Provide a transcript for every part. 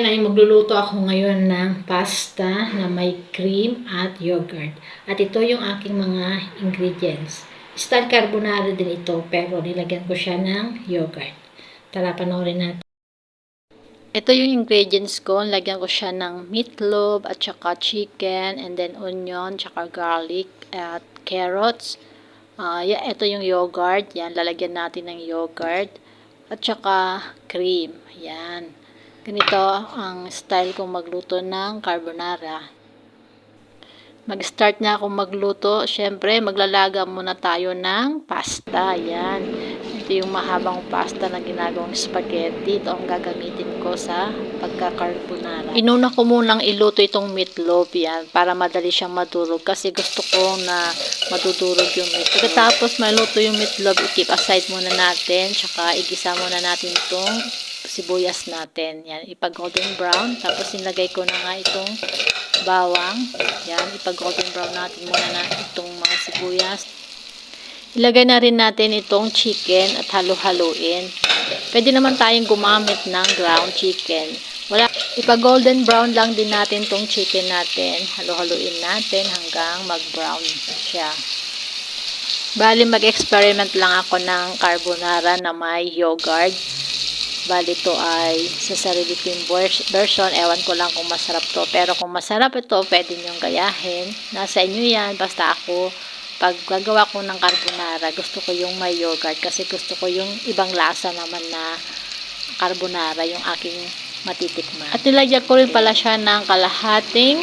ngayon ay magluluto ako ngayon ng pasta na may cream at yogurt. At ito yung aking mga ingredients. Style carbonara din ito pero nilagyan ko siya ng yogurt. Tara panoorin natin. Ito yung ingredients ko. Lagyan ko siya ng meatloaf at saka chicken and then onion, saka garlic at carrots. Ah, yeah, ito yung yogurt. Yan, lalagyan natin ng yogurt. At saka cream. Yan. Ganito ang style kong magluto ng carbonara. Mag-start na akong magluto. Siyempre, maglalaga muna tayo ng pasta. Yan. Ito yung mahabang pasta na ginagawang spaghetti. Ito ang gagamitin ko sa pagka-carbonara. Inuna ko munang iluto itong meatloaf yan para madali siyang madurog kasi gusto ko na madudurog yung meat. Pagkatapos maluto yung meatloaf, i-keep aside muna natin. Tsaka igisa muna natin itong sibuyas natin. Yan, ipag-golden brown. Tapos nilagay ko na nga itong bawang. Yan, ipag-golden brown natin muna na itong mga sibuyas. Ilagay na rin natin itong chicken at halo-haluin. Pwede naman tayong gumamit ng ground chicken. Wala, ipag-golden brown lang din natin itong chicken natin. Halo-haluin natin hanggang mag-brown siya. Bali, mag-experiment lang ako ng carbonara na may yogurt. Bali, ito ay sa sarili ko version. Ewan ko lang kung masarap to. Pero kung masarap ito, pwede niyong gayahin. Nasa inyo yan. Basta ako, pag gagawa ko ng carbonara, gusto ko yung may yogurt. Kasi gusto ko yung ibang lasa naman na carbonara, yung aking matitikman. At nilagyan ko rin pala siya ng kalahating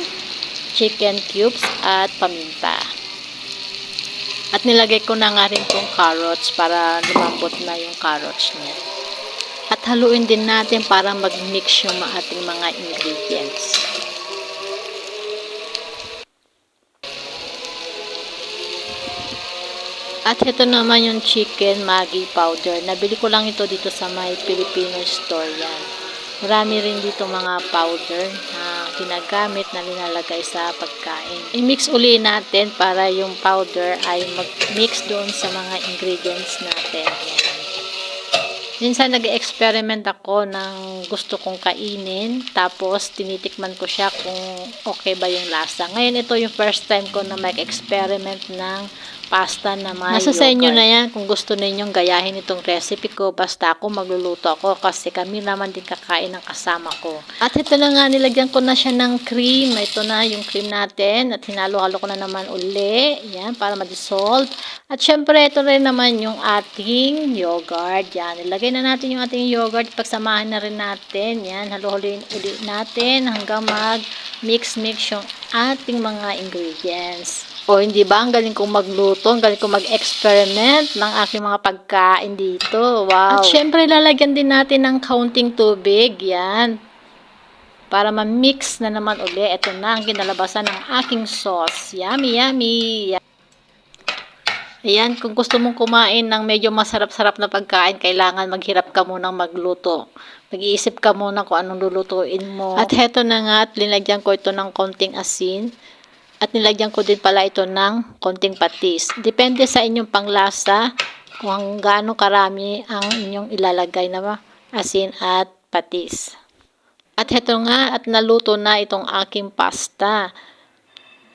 chicken cubes at paminta. At nilagay ko na nga rin tong carrots para lumambot na yung carrots niya. Haluin din natin para mag-mix yung ating mga ingredients. At ito naman yung chicken Maggi powder. Nabili ko lang ito dito sa may Filipino store yan. Marami rin dito mga powder na ginagamit na linalagay sa pagkain. I-mix uli natin para yung powder ay mag-mix doon sa mga ingredients natin. Yan. Minsan nag-experiment ako ng gusto kong kainin, tapos tinitikman ko siya kung okay ba yung lasa. Ngayon ito yung first time ko na mag-experiment ng pasta na may Nasa sa inyo na yan kung gusto ninyong gayahin itong recipe ko. Basta ako magluluto ako kasi kami naman din kakain ng kasama ko. At ito na nga, nilagyan ko na siya ng cream. Ito na yung cream natin at hinalo-halo ko na naman uli. Yan, para ma-dissolve. At syempre, ito rin naman yung ating yogurt. Yan, ilagay na natin yung ating yogurt. Pagsamahan na rin natin. Yan, halo-haloin uli natin hanggang mag-mix-mix yung ating mga ingredients. O, hindi ba? Ang galing kong magluto. Ang galing kong mag-experiment ng aking mga pagkain dito. Wow. At syempre, lalagyan din natin ng counting tubig. Yan. Para ma-mix na naman uli. Ito na ang kinalabasan ng aking sauce. Yummy, yummy. Ayan, kung gusto mong kumain ng medyo masarap-sarap na pagkain, kailangan maghirap ka munang magluto. Mag-iisip ka muna kung anong lulutuin mo. At heto na nga, at linagyan ko ito ng konting asin. At nilagyan ko din pala ito ng konting patis. Depende sa inyong panglasa kung gaano karami ang inyong ilalagay na asin at patis. At heto nga, at naluto na itong aking pasta.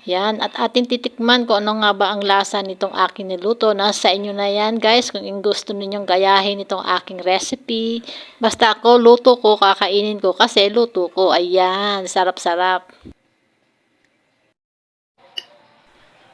Yan, at ating titikman kung ano nga ba ang lasa nitong aking niluto. Nasa inyo na yan guys, kung gusto ninyong gayahin itong aking recipe. Basta ako, luto ko, kakainin ko kasi luto ko. Ayan, sarap-sarap.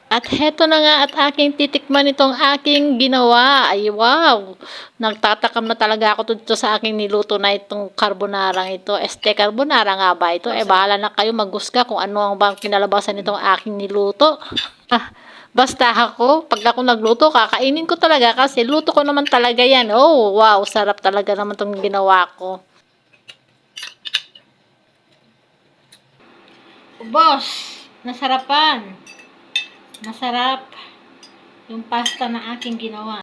At heto na nga at aking titikman itong aking ginawa. Ay wow! Nagtatakam na talaga ako dito sa aking niluto na itong carbonara ito. Este carbonara nga ba ito? Eh bahala na kayo magusga kung ano ang bang kinalabasan nitong aking niluto. Ah, basta ako, pag ako nagluto, kakainin ko talaga kasi luto ko naman talaga yan. Oh wow, sarap talaga naman itong ginawa ko. Boss, nasarapan. Masarap yung pasta na aking ginawa.